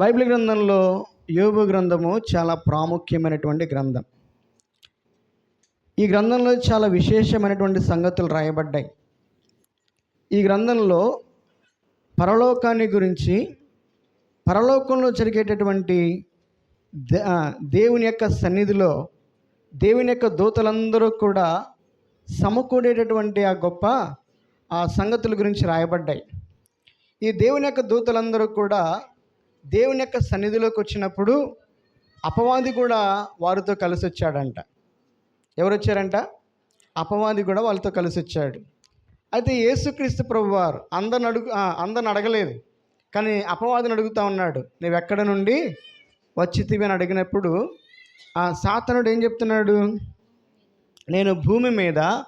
Bible గ్రంథంలో యోబు గ్రంథము చాలా ప్రాముఖ్యమైనటువంటి గ్రంథం. ఈ గ్రంథంలో చాలా విశేషమైనటువంటి సంగతులు రాయబడ్డాయి. ఈ గ్రంథంలో పరలోకాన్ని గురించి పరలోకంలో జరిగేటటువంటి దే- దేవుని యొక్క సన్నిధిలో దేవుని యొక్క దూతలందరూ కూడా సమకూడేటటువంటి ఆ గొప్ప ఆ సంగతుల గురించి రాయబడ్డాయి. ఈ దేవుని యొక్క దూతలందరూ కూడా దేవుని యొక్క సన్నిధిలోకి వచ్చినప్పుడు అపవాది కూడా వారితో కలిసి వచ్చాడంట. ఎవరు వచ్చారంట? అపవాది కూడా వాళ్ళతో కలిసి వచ్చాడు. అయితే యేసుక్రీస్తు ప్రభు వారు అందరిని అడుగు అందరిని అడగలేదు. కానీ అపవాదిని అడుగుతా ఉన్నాడు. నువ్వు ఎక్కడ నుండి వచ్చితివి? అని అడిగినప్పుడు ఆ సాతనుడు ఏం చెప్తున్నాడు? నేను భూమి మీద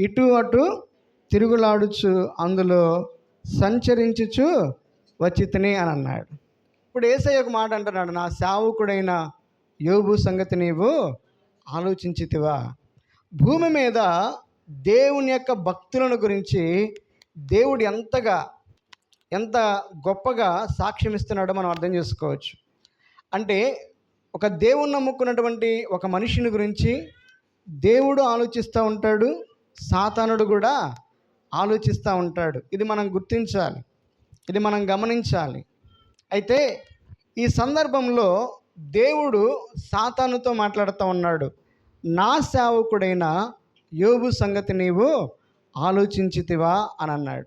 ఇటు అటు తిరుగులాడుచు అందులో సంచరించుచు వచ్చి అని అన్నాడు. ఇప్పుడు ఏసయ్య ఒక మాట అంటున్నాడు నా సేవకుడైన యోబు సంగతి నీవు ఆలోచించితివా. భూమి మీద దేవుని యొక్క భక్తులను గురించి దేవుడు ఎంతగా ఎంత గొప్పగా సాక్ష్యం ఇస్తున్నాడో మనం అర్థం చేసుకోవచ్చు. అంటే ఒక దేవుణ్ణి నమ్ముకున్నటువంటి ఒక మనిషిని గురించి దేవుడు ఆలోచిస్తూ ఉంటాడు సాతానుడు కూడా ఆలోచిస్తూ ఉంటాడు. ఇది మనం గుర్తించాలి. ఇది మనం గమనించాలి. అయితే ఈ సందర్భంలో దేవుడు సాతానుతో మాట్లాడుతూ ఉన్నాడు. నా సేవకుడైన యోబు సంగతి నీవు ఆలోచించితివా అని అన్నాడు.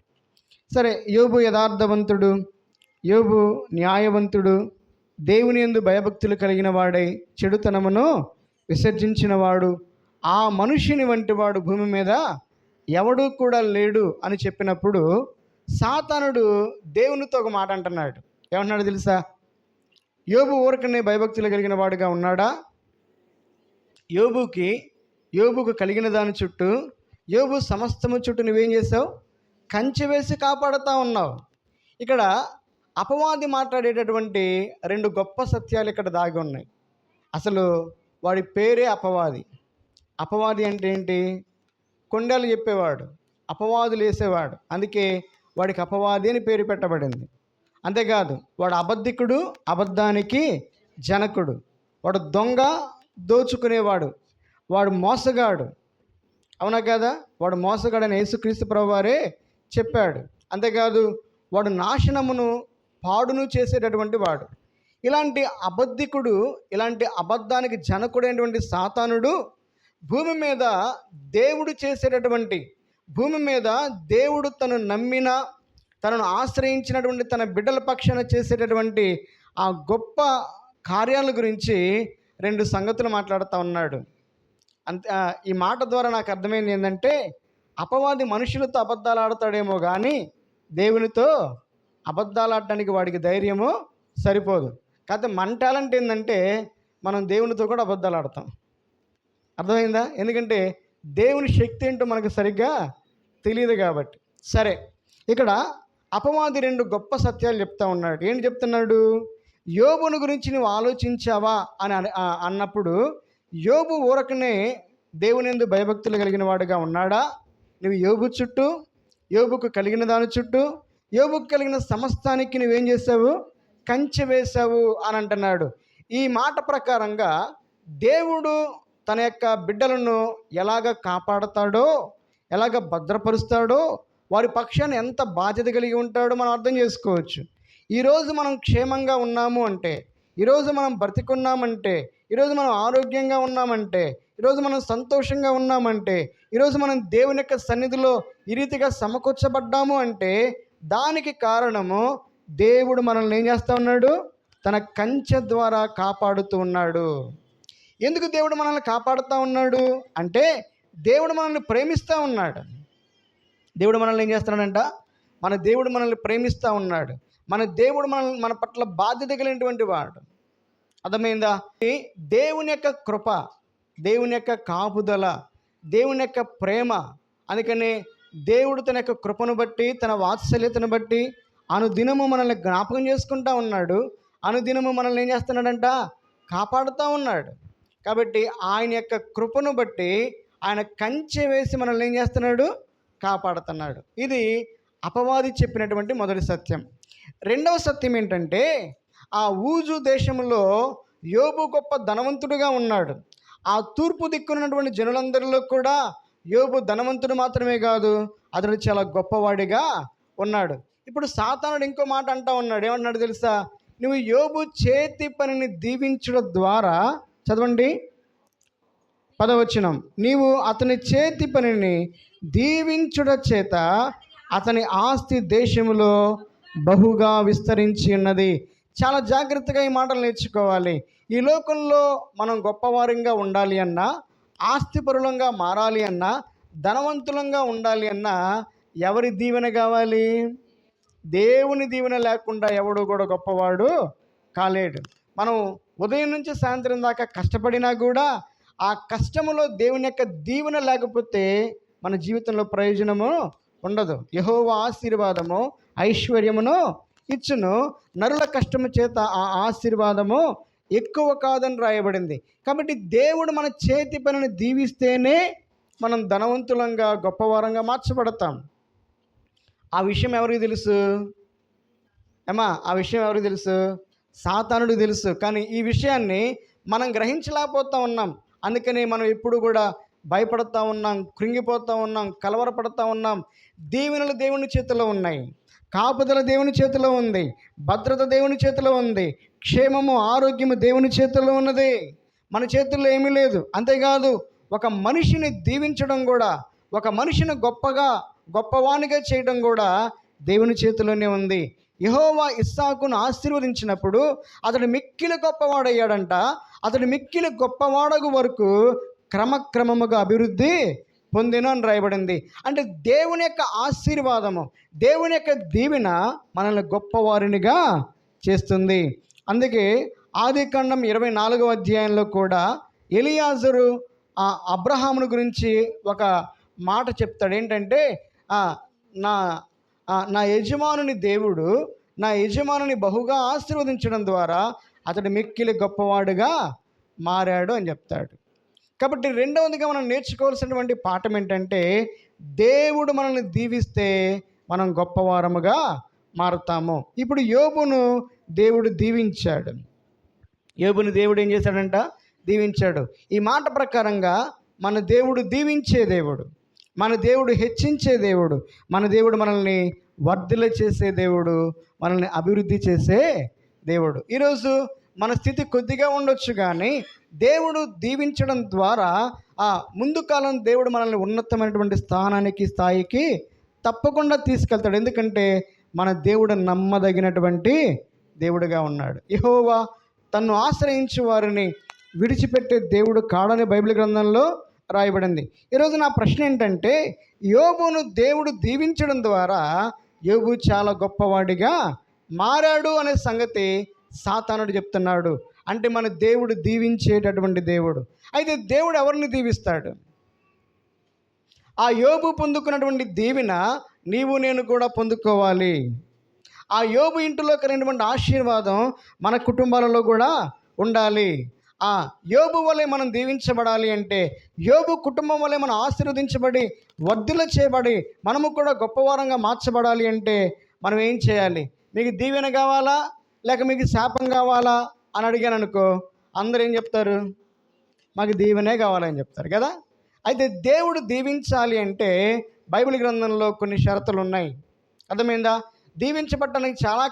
సరే యోబు యథార్థవంతుడు యోబు న్యాయవంతుడు దేవుని ఎందు భయభక్తులు కలిగిన వాడై చెడుతనమును విసర్జించినవాడు ఆ మనుషుని వంటి వాడు భూమి మీద ఎవడూ కూడా లేడు అని చెప్పినప్పుడు సాతానుడు దేవునితో ఒక మాట అంటున్నాడు. ఏమన్నాడు తెలుసా? యోబు ఊరకనే భయభక్తులు కలిగిన వాడుగా ఉన్నాడా? యోబుకి యోబుకు కలిగిన దాని చుట్టూ యోబు సమస్తము చుట్టూ నువ్వేం చేసావు కంచె వేసి కాపాడుతూ ఉన్నావు. ఇక్కడ అపవాది మాట్లాడేటటువంటి రెండు గొప్ప సత్యాలు ఇక్కడ దాగి ఉన్నాయి. అసలు వాడి పేరే అపవాది. అపవాది అంటే ఏంటి? కొండలు చెప్పేవాడు. అపవాదులు వేసేవాడు. అందుకే వాడికి అపవాది అని పేరు పెట్టబడింది. అంతేకాదు వాడు అబద్ధికుడు అబద్ధానికి జనకుడు. వాడు దొంగ దోచుకునేవాడు. వాడు మోసగాడు. అవునా కదా? వాడు మోసగాడని యేసుక్రీస్తు ప్రభువారే చెప్పాడు. అంతేకాదు వాడు నాశనమును పాడును చేసేటటువంటి వాడు. ఇలాంటి అబద్ధికుడు ఇలాంటి అబద్ధానికి జనకుడైనటువంటి సాతానుడు భూమి మీద దేవుడు చేసేటటువంటి భూమి మీద దేవుడు తను నమ్మిన తనను ఆశ్రయించినటువంటి తన బిడ్డల పక్షాన చేసేటటువంటి ఆ గొప్ప కార్యాల గురించి రెండు సంగతులు మాట్లాడుతూ ఉన్నాడు. అంతే ఈ మాట ద్వారా నాకు అర్థమైంది ఏంటంటే అపవాది మనుషులతో అబద్ధాలు ఆడతాడేమో కానీ దేవునితో అబద్ధాలు ఆడటానికి వాడికి ధైర్యము సరిపోదు. కాకపోతే మన టాలెంట్ ఏంటంటే మనం దేవునితో కూడా అబద్ధాలు ఆడతాం. అర్థమైందా? ఎందుకంటే దేవుని శక్తి ఏంటో మనకు సరిగ్గా తెలియదు కాబట్టి. సరే ఇక్కడ అపవాది రెండు గొప్ప సత్యాలు చెప్తా ఉన్నాడు. ఏంటి చెప్తున్నాడు? యోబును గురించి నువ్వు ఆలోచించావా? అని అన్నప్పుడు యోబు ఊరకనే దేవుని ఎందు భయభక్తులు కలిగిన వాడుగా ఉన్నాడా? నువ్వు యోబు చుట్టూ యోబుకు కలిగిన దాని చుట్టూ యోబుకు కలిగిన సమస్తానికి నువ్వేం చేసావు కంచె వేశావు అని అంటున్నాడు. ఈ మాట ప్రకారంగా దేవుడు తన యొక్క బిడ్డలను ఎలాగ కాపాడతాడో ఎలాగ భద్రపరుస్తాడో వారి పక్షాన్ని ఎంత బాధ్యత కలిగి ఉంటాడో మనం అర్థం చేసుకోవచ్చు. ఈరోజు మనం క్షేమంగా ఉన్నాము అంటే ఈరోజు మనం బ్రతికున్నామంటే ఈరోజు మనం ఆరోగ్యంగా ఉన్నామంటే ఈరోజు మనం సంతోషంగా ఉన్నామంటే ఈరోజు మనం దేవుని యొక్క సన్నిధిలో ఈ రీతిగా సమకూర్చబడ్డాము అంటే దానికి కారణము దేవుడు మనల్ని ఏం చేస్తూ ఉన్నాడు? తన కంచె ద్వారా కాపాడుతూ ఉన్నాడు. ఎందుకు దేవుడు మనల్ని కాపాడుతూ ఉన్నాడు? అంటే దేవుడు మనల్ని ప్రేమిస్తూ ఉన్నాడు. దేవుడు మనల్ని ఏం చేస్తున్నాడంట? మన దేవుడు మనల్ని ప్రేమిస్తూ ఉన్నాడు. మన దేవుడు మన మన పట్ల బాధ్యత కలిగినటువంటి వాడు. అర్థమైందా? ఈ దేవుని యొక్క కృప దేవుని యొక్క కాపుదల దేవుని యొక్క ప్రేమ అందుకని దేవుడు తన యొక్క కృపను బట్టి తన వాత్సల్యతను బట్టి అనుదినము మనల్ని జ్ఞాపకం చేసుకుంటా ఉన్నాడు. అనుదినము మనల్ని ఏం చేస్తున్నాడంట? కాపాడుతూ ఉన్నాడు. కాబట్టి ఆయన యొక్క కృపను బట్టి ఆయన కంచె వేసి మనల్ని ఏం చేస్తున్నాడు? కాపాడుతున్నాడు. ఇది అపవాది చెప్పినటువంటి మొదటి సత్యం. రెండవ సత్యం ఏంటంటే ఆ ఊజు దేశంలో యోబు గొప్ప ధనవంతుడుగా ఉన్నాడు. ఆ తూర్పు దిక్కున్నటువంటి జనులందరిలో కూడా యోబు ధనవంతుడు మాత్రమే కాదు అతడు చాలా గొప్పవాడిగా ఉన్నాడు. ఇప్పుడు సాతానుడు ఇంకో మాట అంటా ఉన్నాడు. ఏమన్నాడు తెలుసా? నువ్వు యోబు చేతి పనిని దీవించడం ద్వారా చదవండి. పదవచనం. నీవు అతని చేతి పనిని దీవించుట చేత అతని ఆస్తి దేశంలో బహుగా విస్తరించి ఉన్నది. చాలా జాగ్రత్తగా ఈ మాటలు నేర్చుకోవాలి. ఈ లోకంలో మనం గొప్పవారంగా ఉండాలి అన్నా ఆస్తిపరులంగా మారాలి అన్నా ధనవంతులంగా ఉండాలి అన్నా ఎవరి దీవెన కావాలి? దేవుని దీవెన లేకుండా ఎవడు కూడా గొప్పవాడు కాలేడు. మనం ఉదయం నుంచి సాయంత్రం దాకా కష్టపడినా కూడా ఆ కష్టములో దేవుని యొక్క దీవెన లేకపోతే మన జీవితంలో ప్రయోజనము ఉండదు. యహోవ ఆశీర్వాదము ఐశ్వర్యమును ఇచ్చును. నరుల కష్టము చేత ఆ ఆశీర్వాదము ఎక్కువ కాదని రాయబడింది. కాబట్టి దేవుడు మన చేతి పనిని దీవిస్తేనే మనం ధనవంతులంగా గొప్పవారంగా మార్చబడతాం. ఆ విషయం ఎవరికి తెలుసు? ఏమా ఆ విషయం ఎవరికి తెలుసు? సాతానుడికి తెలుసు. కానీ ఈ విషయాన్ని మనం గ్రహించలేకపోతా ఉన్నాం. అందుకని మనం ఎప్పుడు కూడా భయపడతా ఉన్నాం కృంగిపోతూ ఉన్నాం కలవరపడతా ఉన్నాం. దీవెనలు దేవుని చేతిలో ఉన్నాయి. కాపుదల దేవుని చేతిలో ఉంది. భద్రత దేవుని చేతిలో ఉంది. క్షేమము ఆరోగ్యము దేవుని చేతిలో ఉన్నది. మన చేతుల్లో ఏమీ లేదు. అంతేకాదు ఒక మనిషిని దీవించడం కూడా ఒక మనిషిని గొప్పగా గొప్పవానిగా చేయడం కూడా దేవుని చేతిలోనే ఉంది. యహోవా ఇస్సాకును ఆశీర్వదించినప్పుడు అతడు మిక్కిలి గొప్పవాడయ్యాడంట. అతడు మిక్కిలి గొప్పవాడగు వరకు క్రమక్రమముగా అభివృద్ధి పొందిన అని రాయబడింది. అంటే దేవుని యొక్క ఆశీర్వాదము దేవుని యొక్క దీవెన మనల్ని గొప్పవారినిగా చేస్తుంది. అందుకే ఆదికాండం ఇరవై నాలుగో అధ్యాయంలో కూడా ఎలియాజరు ఆ అబ్రహామును గురించి ఒక మాట చెప్తాడు. ఏంటంటే నా నా యజమానుని దేవుడు నా యజమానుని బహుగా ఆశీర్వదించడం ద్వారా అతడు మిక్కిలి గొప్పవాడుగా మారాడు అని చెప్తాడు. కాబట్టి రెండవదిగా మనం నేర్చుకోవాల్సినటువంటి పాఠం ఏంటంటే దేవుడు మనల్ని దీవిస్తే మనం గొప్పవారముగా మారుతాము. ఇప్పుడు యోబును దేవుడు దీవించాడు. యోబుని దేవుడు ఏం చేశాడంట? దీవించాడు. ఈ మాట ప్రకారంగా మన దేవుడు దీవించే దేవుడు. మన దేవుడు హెచ్చించే దేవుడు. మన దేవుడు మనల్ని వర్ధిల్ల చేసే దేవుడు. మనల్ని అభివృద్ధి చేసే దేవుడు. ఈరోజు మన స్థితి కొద్దిగా ఉండొచ్చు కానీ దేవుడు దీవించడం ద్వారా ఆ ముందు కాలం దేవుడు మనల్ని ఉన్నతమైనటువంటి స్థానానికి స్థాయికి తప్పకుండా తీసుకెళ్తాడు. ఎందుకంటే మన దేవుడు నమ్మదగినటువంటి దేవుడుగా ఉన్నాడు. యహోవా తన్ను ఆశ్రయించి వారిని విడిచిపెట్టే దేవుడు కాడని బైబిల్ గ్రంథంలో రాయబడింది. ఈరోజు నా ప్రశ్న ఏంటంటే యోబును దేవుడు దీవించడం ద్వారా యోబు చాలా గొప్పవాడిగా మారాడు అనే సంగతి సాతానుడు చెప్తున్నాడు. అంటే మన దేవుడు దీవించేటటువంటి దేవుడు. అయితే దేవుడు ఎవరిని దీవిస్తాడు? ఆ యోబు పొందుకున్నటువంటి దీవెన నీవు నేను కూడా పొందుకోవాలి. ఆ యోబు ఇంటిలో కలిగినటువంటి ఆశీర్వాదం మన కుటుంబాలలో కూడా ఉండాలి. ఆ యోబు వలె మనం దీవించబడాలి అంటే యోబు కుటుంబం వలె మనం ఆశీర్వదించబడి వర్ధుల చేయబడి మనము కూడా గొప్పవారంగా మార్చబడాలి అంటే మనం ఏం చేయాలి? మీకు దీవెన కావాలా? లేక మీకు శాపం కావాలా? అని అడిగాను అనుకో అందరూ ఏం చెప్తారు? మాకు దీవెనే కావాలని చెప్తారు కదా? అయితే దేవుడు దీవించాలి అంటే బైబిల్ గ్రంథంలో కొన్ని షరతులు ఉన్నాయి. అర్థమైందా? దీవించబట్టడానికి చాలా